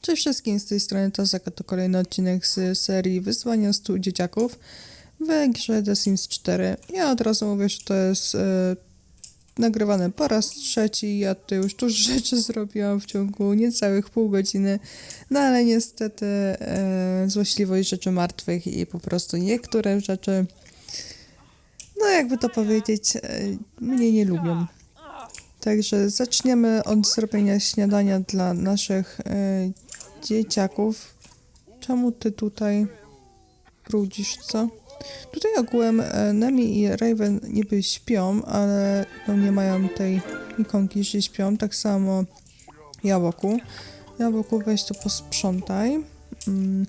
Cześć wszystkim, z tej strony Tazaka, to kolejny odcinek z serii Wyzwania 100 dzieciaków w grze The Sims 4. Ja od razu mówię, że to jest e, nagrywane po raz trzeci, ja tutaj już dużo rzeczy zrobiłam w ciągu niecałych pół godziny, no ale niestety e, złośliwość rzeczy martwych i po prostu niektóre rzeczy, no jakby to powiedzieć, e, mnie nie lubią. Także zaczniemy od zrobienia śniadania dla naszych e, dzieciaków. Czemu ty tutaj brudzisz, co? Tutaj ogółem e, Nemi i Raven niby śpią, ale no nie mają tej ikonki, że śpią. Tak samo Jabłku. Jabłku, weź to posprzątaj. Mm,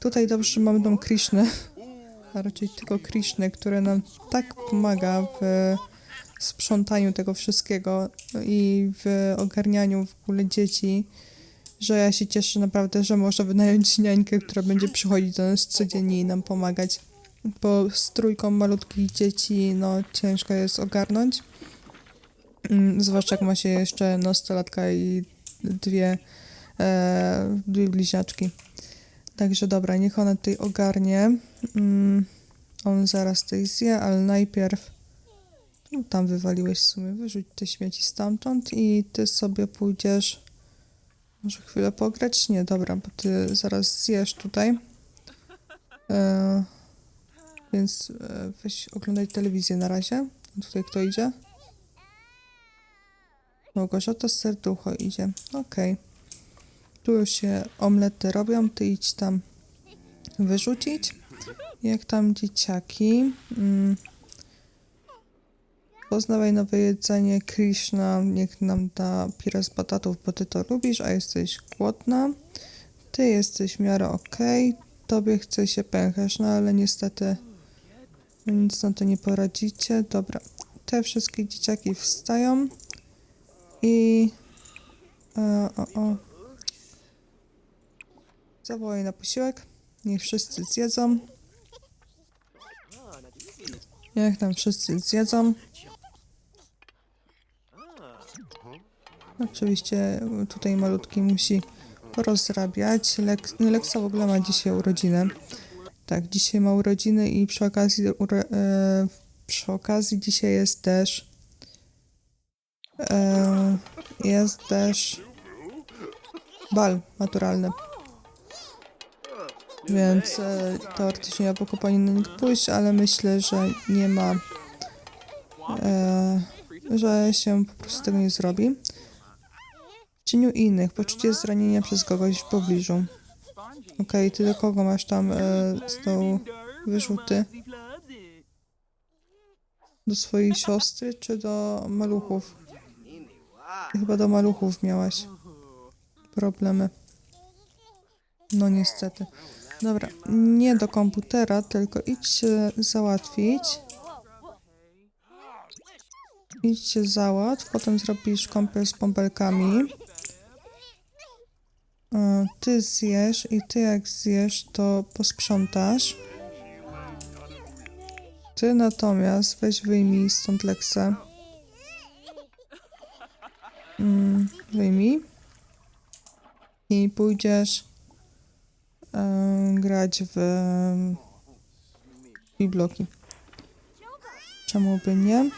tutaj dobrze mamy dom Krishny, a raczej tylko Krishny, który nam tak pomaga w sprzątaniu tego wszystkiego i w ogarnianiu w ogóle dzieci, że ja się cieszę naprawdę, że można wynająć niańkę, która będzie przychodzić do nas codziennie i nam pomagać. Bo z trójką malutkich dzieci, no ciężko jest ogarnąć. Mm, Zwłaszcza jak ma się jeszcze nastolatka i dwie, e, dwie bliźniaczki. Także dobra, niech ona tutaj ogarnie. Mm, on zaraz tutaj zje, ale najpierw no, tam wywaliłeś w sumie, wyrzuć te śmieci stamtąd i ty sobie pójdziesz może chwilę pograć? Nie, dobra, bo ty zaraz zjesz tutaj. E, więc e, weź oglądaj telewizję na razie. Tutaj kto idzie? Małgorzata Serducho idzie. Okej. Tu już się omlety robią, ty idź tam wyrzucić. Jak tam dzieciaki? Mm. Poznawaj nowe jedzenie. Krishna niech nam da pire z batatów, bo ty to lubisz, a jesteś głodna. Ty jesteś w miarę okej. Tobie chce się pęcherz, no ale niestety no nic na to nie poradzicie. Dobra. Te wszystkie dzieciaki wstają i e, o, o. zawołaj na posiłek. Niech wszyscy zjedzą. Niech tam wszyscy zjedzą. Oczywiście tutaj malutki musi rozrabiać. Lek, nie, Leksa w ogóle ma dzisiaj urodzinę. Tak, dzisiaj ma urodziny i przy okazji, e, przy okazji dzisiaj jest też e, jest też bal maturalny. Więc e, teoretycznie jabłko powinno pójść, ale myślę, że nie ma e, że się po prostu tego nie zrobi. Cieniu innych, poczucie zranienia przez kogoś w pobliżu. Okej, ty do kogo masz tam e, z tą wyrzuty? Do swojej siostry czy do maluchów? Chyba do maluchów miałaś problemy. No niestety. Dobra, nie do komputera, tylko idź załatwić. Idź się załatw, potem zrobisz kąpiel z bąbelkami. E, Ty zjesz i ty jak zjesz, to posprzątasz. Ty natomiast weź wyjmij stąd Leksę. Mm, wyjmij. I pójdziesz e, grać w i bloki. Czemu by nie?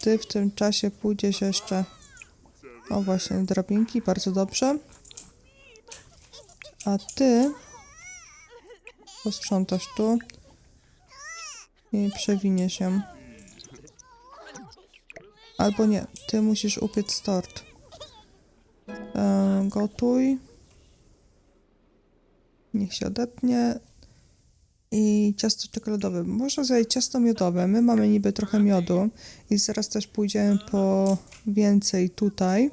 Ty w tym czasie pójdziesz jeszcze. O właśnie, drabinki, bardzo dobrze. A ty posprzątasz tu i przewinie się. Albo nie, ty musisz upiec tort. E, gotuj. Niech się odetnie. I ciasto czekoladowe. Można zrobić ciasto miodowe. My mamy niby trochę miodu i zaraz też pójdziemy po więcej tutaj.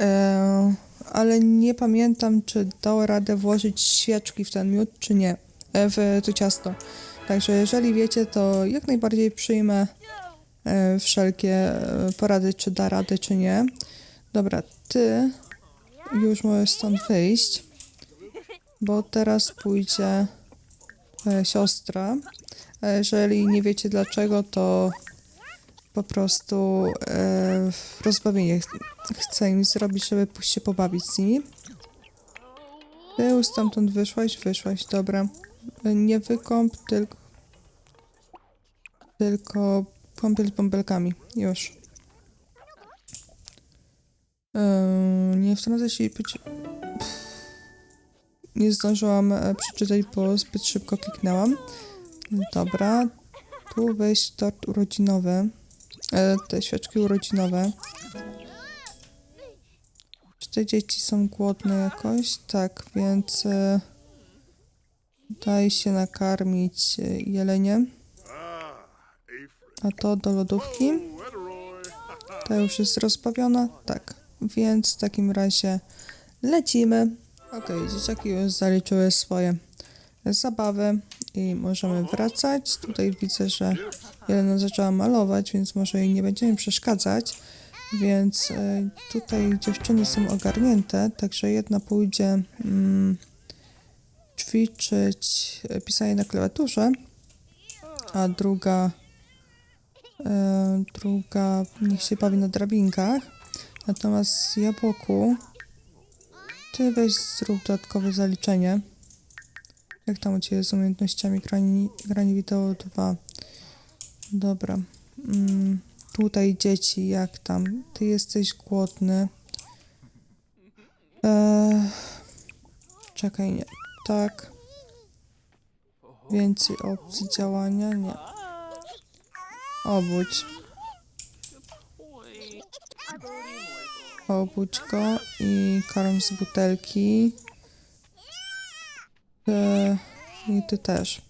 E, ale nie pamiętam, czy dało radę włożyć świeczki w ten miód, czy nie. E, w to ciasto. Także jeżeli wiecie, to jak najbardziej przyjmę e, wszelkie e, porady, czy da radę, czy nie. Dobra, ty już możesz stąd wyjść, bo teraz pójdzie siostra. Jeżeli nie wiecie dlaczego, to po prostu e, rozbawienie chcę im zrobić, żeby się pobawić z nimi. Już stamtąd wyszłaś, wyszłaś, dobra. Nie wykąp, tylko... Tylko kąpiel z bąbelkami. Już. Yy, nie wtrącę się i być... Nie zdążyłam e, przeczytać, bo zbyt szybko kliknęłam. Dobra. Tu weź tort urodzinowy. E, te świeczki urodzinowe. Te dzieci są głodne jakoś? Tak, więc e, daj się nakarmić e, jelenie. A to do lodówki. Ta już jest rozbawiona? Tak. Więc w takim razie lecimy. Okej, dzieciaki już zaliczyły swoje zabawy i możemy wracać. Tutaj widzę, że Jelena zaczęła malować, więc może jej nie będziemy przeszkadzać. Więc e, tutaj dziewczyny są ogarnięte, także jedna pójdzie mm, ćwiczyć e, pisanie na klawiaturze, a druga e, druga niech się bawi na drabinkach. Natomiast jabłku ty weź zrób dodatkowe zaliczenie. Jak tam u Ciebie z umiejętnościami grani, grani wideo 2? Dobra. Mm, tutaj dzieci, jak tam? Ty jesteś głodny. Eee, czekaj, nie. Tak. Więcej opcji działania? Nie. Obudź. Obudź go i karm z butelki. Ty, I ty też.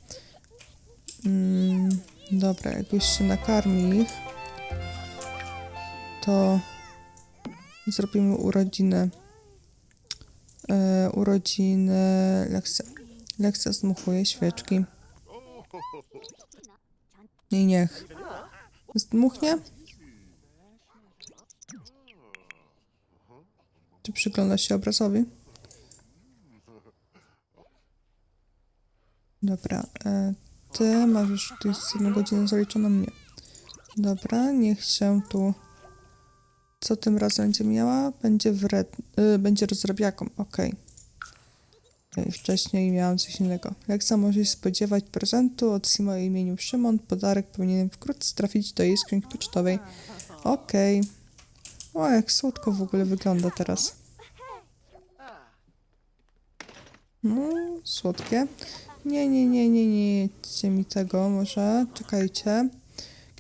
Mm, dobra, jak już się nakarmi ich, to zrobimy urodziny. E, urodziny Leksa. Leksa zdmuchuje świeczki. I niech. Zdmuchnie? Czy przyglądasz się obrazowi? Dobra, e, ty masz już tu jest jedną godzinę zaliczoną mnie. Dobra, niech się tu... Co tym razem będzie miała? Będzie wred... Y, będzie rozrabiaką. Okay. Wcześniej miałam coś innego. Leksa może się spodziewać prezentu od Simo o imieniu Szymon. Podarek powinien wkrótce trafić do jej skrzynki pocztowej. Okej. O, jak słodko w ogóle wygląda teraz. No, słodkie. Nie, nie, nie, nie, nie jedźcie mi tego może. Czekajcie.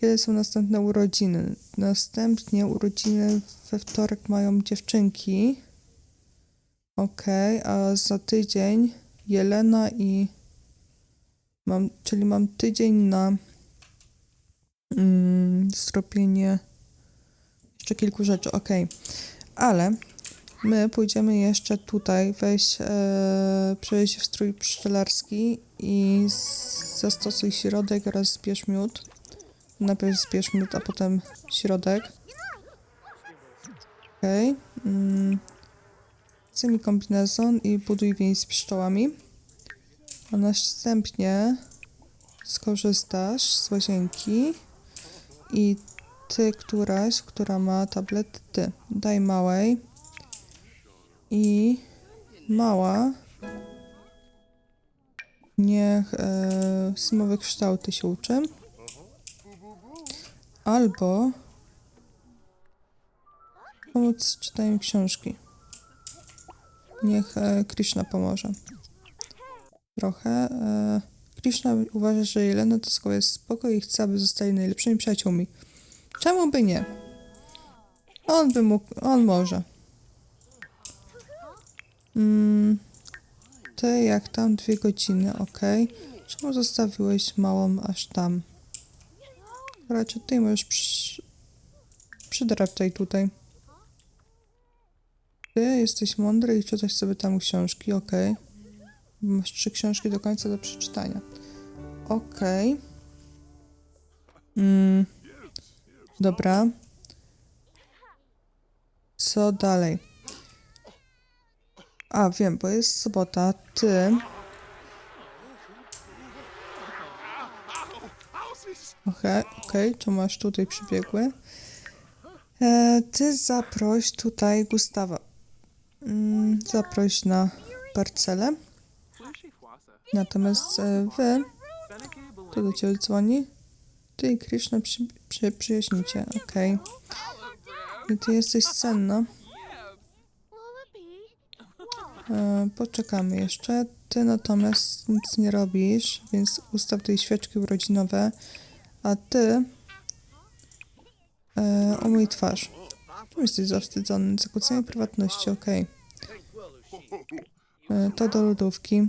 Kiedy są następne urodziny? Następnie urodziny we wtorek mają dziewczynki. Okej, a za tydzień Jelena i... Mam, czyli mam tydzień na mm, zrobienie jeszcze kilku rzeczy, okej. Ale my pójdziemy jeszcze tutaj, weź, e, przejść w strój pszczelarski i zastosuj środek oraz zbierz miód. Najpierw zbierz miód, a potem środek. Okej. Mm. Chcę mi kombinezon i buduj więź z pszczołami. A następnie skorzystasz z łazienki i ty któraś, która ma tablet, ty. Daj małej. I mała niech e, simowe kształty się uczy. Albo pomóc z czytaniem książki. Niech e, Krishna pomoże. Trochę. E, Krishna uważa, że Jelena to jest spoko i chce, aby zostali najlepszymi przyjaciółmi. Czemu by nie? On by mógł, on może. Mm, ty jak tam dwie godziny, ok. Czemu zostawiłeś małą aż tam? Raczej ty możesz przy... przydraptaj tutaj. Ty jesteś mądry i czytasz sobie tam książki, ok. Masz trzy książki do końca do przeczytania. Okej. Mm. Dobra. Co dalej? A, wiem, bo jest sobota. Ty. Okej, okej, to masz tutaj przybiegły. E, ty zaproś tutaj Gustawa. Mm, zaproś na parcelę. Natomiast e, wy, kto do ciebie dzwoni? Ty i Krishna przy, przy, przyjaźnicie, okej. I ty jesteś cenna. E, poczekamy jeszcze. Ty natomiast nic nie robisz, więc ustaw tutaj świeczki urodzinowe, a ty e, umyj twarz. Czemu jesteś zawstydzony? Zakłócenie prywatności, okej. E, To do lodówki.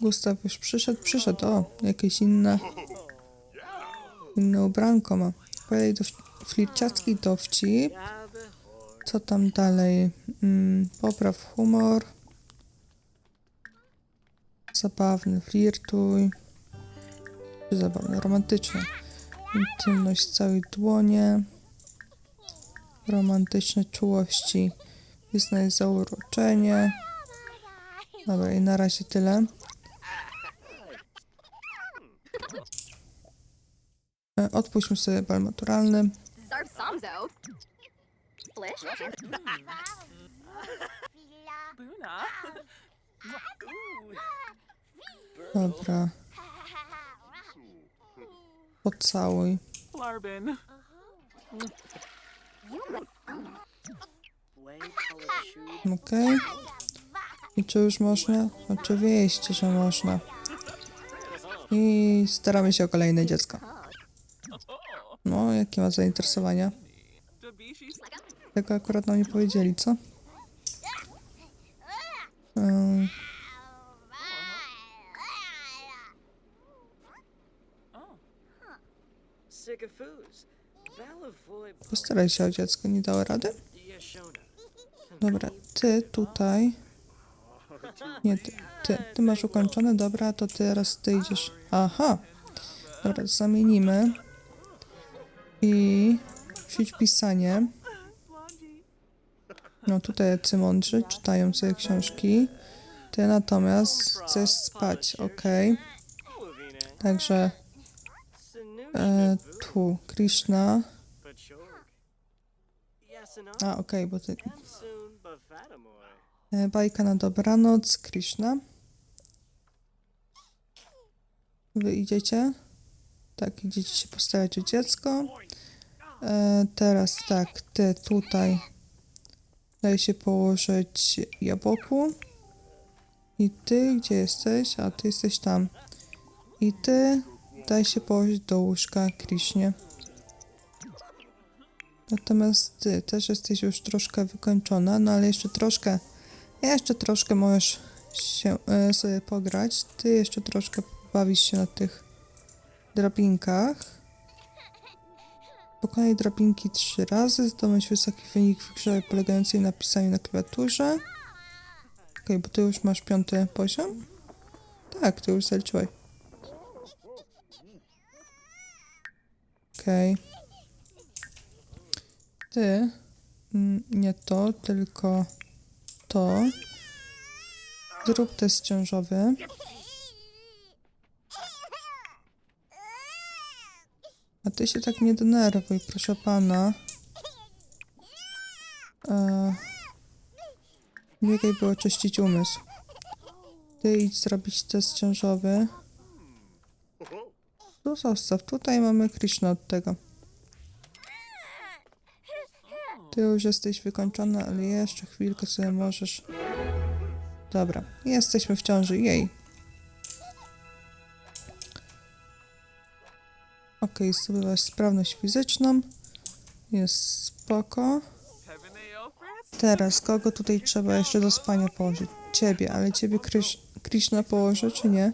Gustaw już przyszedł, przyszedł, o, jakieś inne, inne ubranko ma. Kolej do flirciacki dowcip. Co tam dalej? Mm, popraw humor. Zabawny flirtuj. Zabawny, romantyczny. Intymność całej dłonie. Romantyczne czułości. Wyznaj zauroczenie. Dobra, i na razie tyle. E, Odpuśćmy sobie bal maturalny. Buna. Dobra. Pocałuj. Flarbin. Okej. I czy już można? Oczywiście, że można. I staramy się o kolejne dziecko. No, jakie ma zainteresowania? Tego akurat nam nie powiedzieli, co? Postaraj się o dziecko, nie dało rady? Dobra, ty tutaj. Nie, ty, ty, ty masz ukończone, dobra, to teraz ty idziesz. Aha. Dobra, zamienimy. I ćwicz pisanie. No tutaj jacy mądrzy, czytają sobie książki. Ty natomiast chcesz spać, ok. Także e, tu Krishna. A, okej, bo ty. E, Bajka na dobranoc, Krishna. Wy idziecie? Tak, idziecie się postarać o dziecko. E, teraz tak, ty tutaj daj się położyć jabłku. I ty gdzie jesteś? A ty jesteś tam. I ty daj się położyć do łóżka Krishnie. Natomiast ty też jesteś już troszkę wykończona, no ale jeszcze troszkę, jeszcze troszkę możesz się e, sobie pograć. Ty jeszcze troszkę bawisz się na tych drabinkach. Pokonaj drabinki trzy razy, zdobądź wysoki wynik w grze polegającej na pisaniu na klawiaturze. Okej, bo ty już masz piąty poziom? Tak, ty już zaliczyłeś. Okej. Ty, mm, nie to, tylko to. Zrób test ciążowy. A ty się tak nie denerwuj, proszę pana. E, biegaj, by oczyścić umysł. Ty idź zrobić test ciążowy. Tu zostaw, tutaj mamy Krishna od tego. Ty już jesteś wykończona, ale jeszcze chwilkę sobie możesz. Dobra, jesteśmy w ciąży. Jej. Ok, zdobywasz sprawność fizyczną. Jest spoko. Teraz, kogo tutaj trzeba jeszcze do spania położyć? Ciebie, ale ciebie Krysz, Krishna położy, czy nie?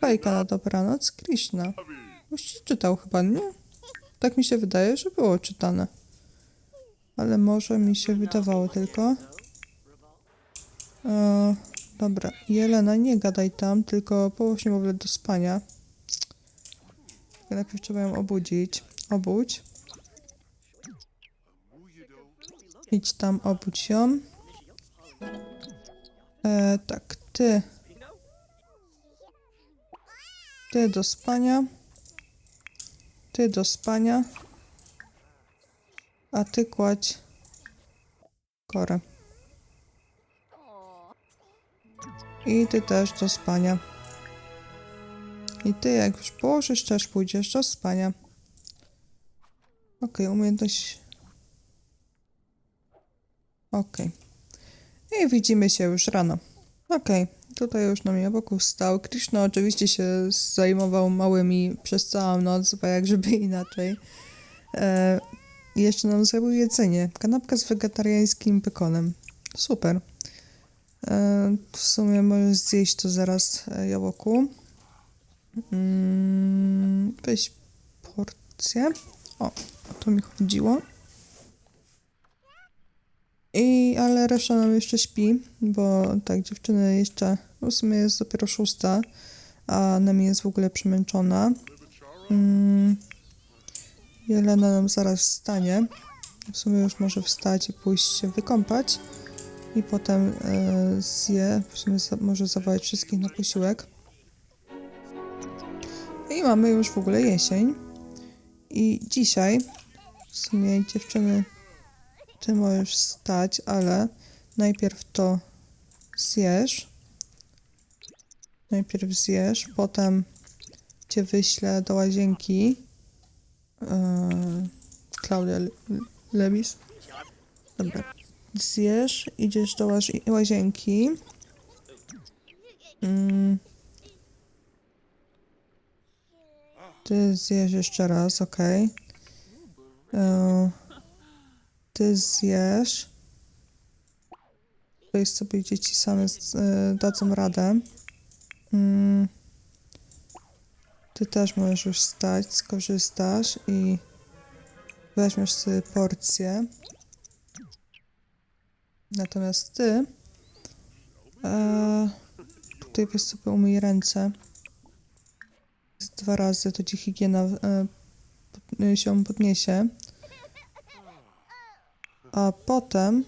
Bajka na dobranoc, Krishna. Już ci czytał chyba, nie? Tak mi się wydaje, że było czytane. Ale może mi się wydawało tylko. E, dobra, Jelena, nie gadaj tam, tylko połóż niemowlę do spania. Tylko Najpierw trzeba ją obudzić. Obudź. Idź tam, obudź ją. E, tak, ty. Ty do spania. Ty do spania. A ty kładź korę. I ty też do spania. I ty jak już położysz, też pójdziesz do spania. Okej, umiejętność... Okej. I widzimy się już rano. Okej, tutaj już na mnie wokół stał. Krishna oczywiście się zajmował małymi przez całą noc, bo jak żeby inaczej. E, jeszcze nam zrobił jedzenie. Kanapka z wegetariańskim bekonem. Super. E, w sumie możesz zjeść to zaraz, e, Jałoku. Mm, weź porcję. O, o to mi chodziło. I, ale reszta nam jeszcze śpi, bo tak, dziewczyny jeszcze, w sumie jest dopiero szósta, a Nemi jest w ogóle przemęczona. Mm, Jelena nam zaraz wstanie. W sumie już może wstać i pójść się wykąpać. I potem e, zje, w sumie za, może zawołać wszystkich na posiłek. I mamy już w ogóle jesień. I dzisiaj, w sumie dziewczyny, ty możesz wstać, ale najpierw to zjesz. Najpierw zjesz, potem cię wyślę do łazienki. Eee, Klaudia Le- Lewis. Dobra. Zjesz, idziesz do łazi- łazienki. Mm. Ty zjesz jeszcze raz, okej. Eee, Ty zjesz. Tutaj sobie dzieci same z, e, dadzą radę. Mm. Ty też możesz już wstać, skorzystasz i weźmiesz sobie porcję. Natomiast ty e, tutaj weź sobie umyj ręce. Dwa razy to ci higiena e, e, się podniesie. A potem...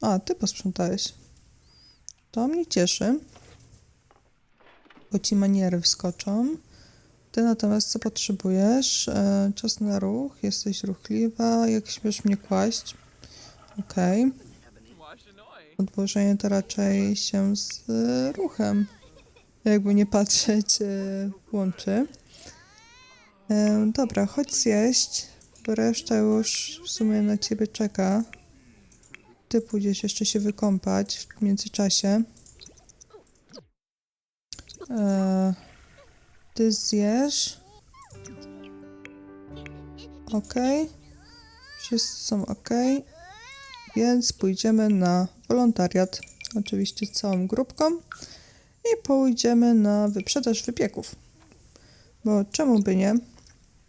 A, ty posprzątałeś. To mnie cieszy. Bo ci maniery wskoczą. Ty natomiast co potrzebujesz? E, czas na ruch, jesteś ruchliwa, jak śmiesz mnie kłaść. Okej. Washinoi. Odłożenie to raczej się z e, ruchem. Jakby nie patrzeć, e, łączy. E, dobra, chodź zjeść, bo reszta już w sumie na ciebie czeka. Ty pójdziesz jeszcze się wykąpać w międzyczasie. E, ty zjesz. Okej. Wszyscy są ok. Więc pójdziemy na wolontariat. Oczywiście z całą grupką. I pójdziemy na wyprzedaż wypieków. Bo czemu by nie?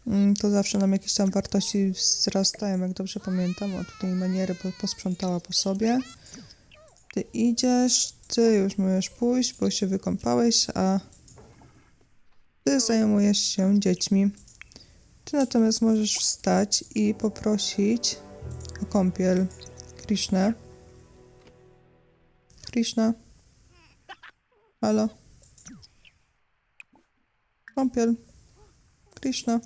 Mm, To zawsze nam jakieś tam wartości wzrastają, jak dobrze pamiętam. O, tutaj maniery po- posprzątała po sobie. Ty idziesz, ty już możesz pójść, bo się wykąpałeś, a ty zajmujesz się dziećmi. Ty natomiast możesz wstać i poprosić o kąpiel Krishna. Krishna. Halo. Kąpiel. Krishna.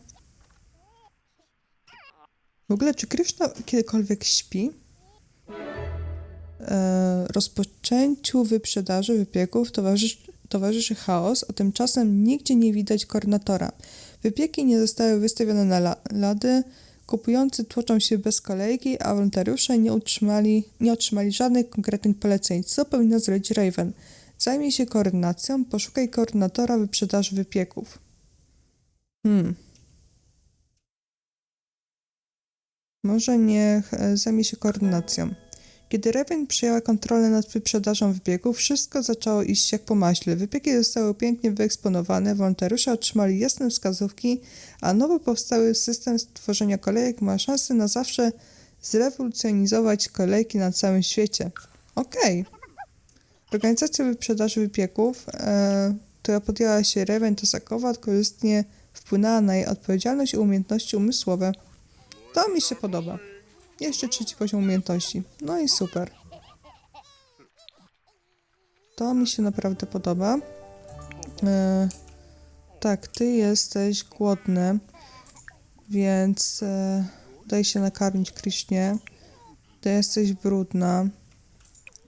W ogóle, czy Krishna kiedykolwiek śpi? E, rozpoczęciu wyprzedaży wypieków towarzyszy, towarzyszy chaos, a tymczasem nigdzie nie widać koordynatora. Wypieki nie zostały wystawione na la- lady, kupujący tłoczą się bez kolejki, a wolontariusze nie, utrzymali, nie otrzymali żadnych konkretnych poleceń. Co powinna zrobić Raven? Zajmij się koordynacją, poszukaj koordynatora wyprzedaży wypieków. Hmm. Może niech e, zajmie się koordynacją. Kiedy Raven przejęła kontrolę nad wyprzedażą wypieków, wszystko zaczęło iść jak po maśle. Wypieki zostały pięknie wyeksponowane, wolontariusze otrzymali jasne wskazówki, a nowo powstały system tworzenia kolejek ma szansę na zawsze zrewolucjonizować kolejki na całym świecie. Okej. Organizacja wyprzedaży wypieków, e, która podjęła się Raven Tosakowa, korzystnie wpłynęła na jej odpowiedzialność i umiejętności umysłowe. To mi się podoba. Jeszcze trzeci poziom umiejętności. No i super. To mi się naprawdę podoba. E, Tak, ty jesteś głodny, więc e, daj się nakarmić Krisznie. Ty jesteś brudna,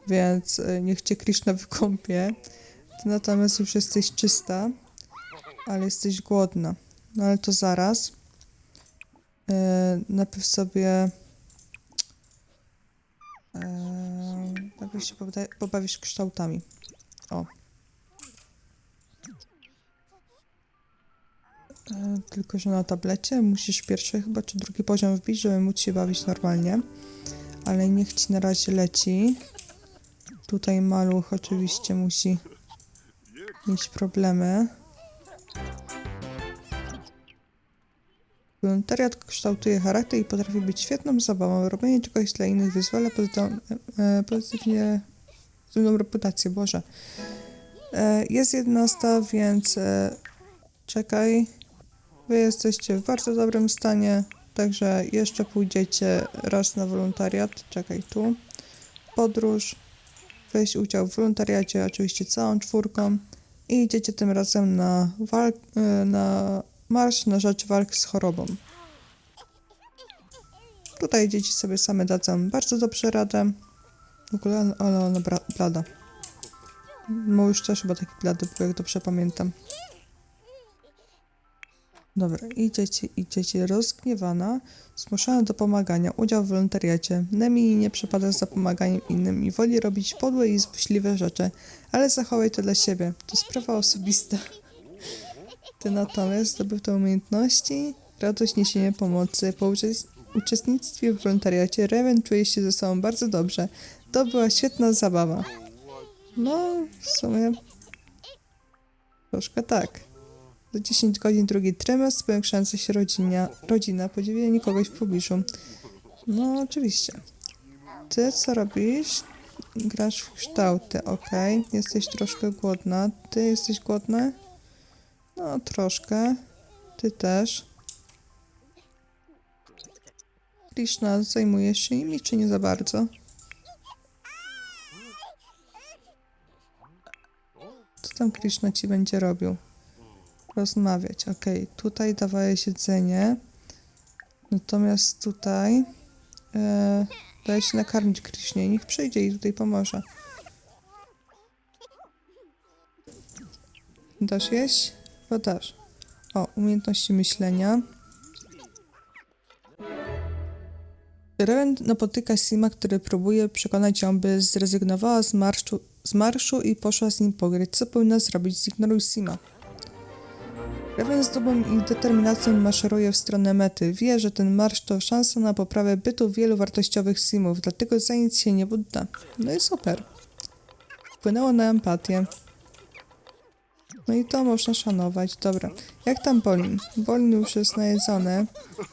więc e, niech cię Kriszna wykąpie. Ty natomiast już jesteś czysta, ale jesteś głodna. No ale to zaraz. E, sobie... E, najpierw się poba- pobawisz kształtami. O. E, Tylko, że na tablecie musisz pierwszy chyba czy drugi poziom wbić, żeby móc się bawić normalnie. Ale niech ci na razie leci. Tutaj maluch oczywiście musi mieć problemy. Wolontariat kształtuje charakter i potrafi być świetną zabawą. Robienie czegoś dla innych wyzwala pozytywnie, e, pozytywnie pozytywną reputację, Boże. E, jest 11, więc e, czekaj. Wy jesteście w bardzo dobrym stanie, także jeszcze pójdziecie raz na wolontariat. Czekaj tu. Podróż. Weź udział w wolontariacie, oczywiście całą czwórką. I idziecie tym razem na, walk, e, na marsz na rzecz walk z chorobą. Tutaj dzieci sobie same dadzą bardzo dobrze radę. W ogóle, ale ona blada. Mój też chyba taki blady był, jak dobrze pamiętam. Dobra, idziecie, idziecie rozgniewana, zmuszona do pomagania, udział w wolontariacie. Nemi nie przepada za pomaganiem innym i woli robić podłe i złośliwe rzeczy, ale zachowaj to dla siebie. To sprawa osobista. Ty natomiast zdobył te umiejętności, radość niesienia pomocy. Po uczes- uczestnictwie w wolontariacie Raven czuje się ze sobą bardzo dobrze. To była świetna zabawa. No, w sumie troszkę tak. Za 10 godzin drugi trymestr, powiększająca się rodzina, rodzina podziwianie kogoś w pobliżu. No, oczywiście. Ty co robisz? Grasz w kształty, ok. Jesteś troszkę głodna. Ty jesteś głodna? No, troszkę. Ty też. Krishna, zajmujesz się nimi, czy nie za bardzo? Co tam Krishna ci będzie robił? Rozmawiać, okej. Tutaj dawałeś jedzenie. Natomiast tutaj e, daje się nakarmić Krishnie. Niech przyjdzie i tutaj pomoże. Dasz jeść? Chyba dasz. O, umiejętności myślenia. Rewen napotyka Sima, który próbuje przekonać ją, by zrezygnowała z marszu, z marszu i poszła z nim pograć. Co powinna zrobić? Zignoruj Sima. Rewen z dumą i determinacją maszeruje w stronę mety. Wie, że ten marsz to szansa na poprawę bytu wielu wartościowych Simów, dlatego za nic się nie podda. No i super. Wpłynęło na empatię. No i to można szanować. Dobra. Jak tam Bolin? Bolin już jest najedzony.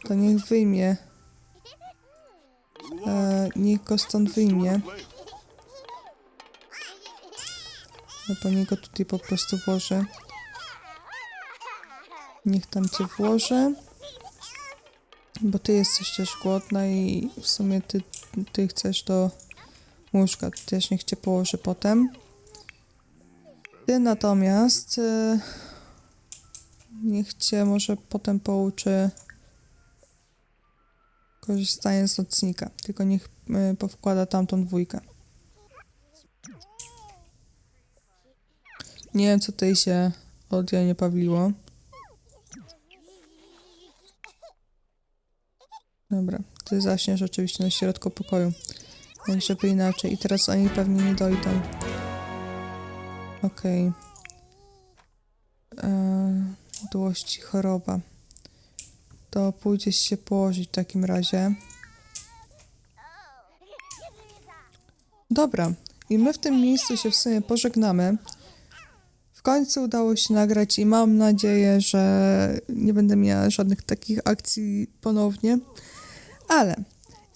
To niech wyjmie. E, niech go stąd wyjmie. Albo niech go tutaj po prostu włoży. Niech tam cię włoży. Bo ty jesteś też głodna i w sumie ty, ty chcesz do łóżka. Też niech cię położy potem. Ty natomiast e, niech cię może potem pouczy korzystanie z nocnika. Tylko niech e, powkłada tamtą dwójkę. Nie wiem, co tutaj się od nie pawliło. Dobra, ty zaśniesz oczywiście na środku pokoju. Żeby inaczej. I teraz oni pewnie nie dojdą. Okej. Okay. Dłości choroba. To pójdziesz się położyć w takim razie. Dobra. I my w tym miejscu się w sumie pożegnamy. W końcu udało się nagrać i mam nadzieję, że nie będę miała żadnych takich akcji ponownie. Ale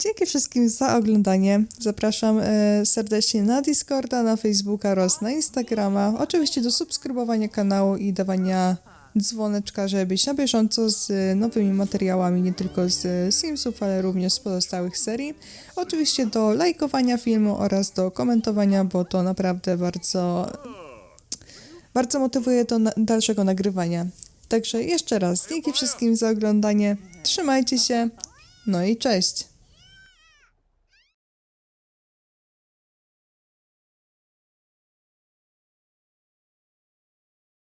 dzięki wszystkim za oglądanie. Zapraszam e, serdecznie na Discorda, na Facebooka oraz na Instagrama. Oczywiście do subskrybowania kanału i dawania dzwoneczka, żeby być na bieżąco z e, nowymi materiałami, nie tylko z e, Simsów, ale również z pozostałych serii. Oczywiście do lajkowania filmu oraz do komentowania, bo to naprawdę bardzo, bardzo motywuje do na- dalszego nagrywania. Także jeszcze raz dzięki wszystkim za oglądanie. Trzymajcie się. No i cześć.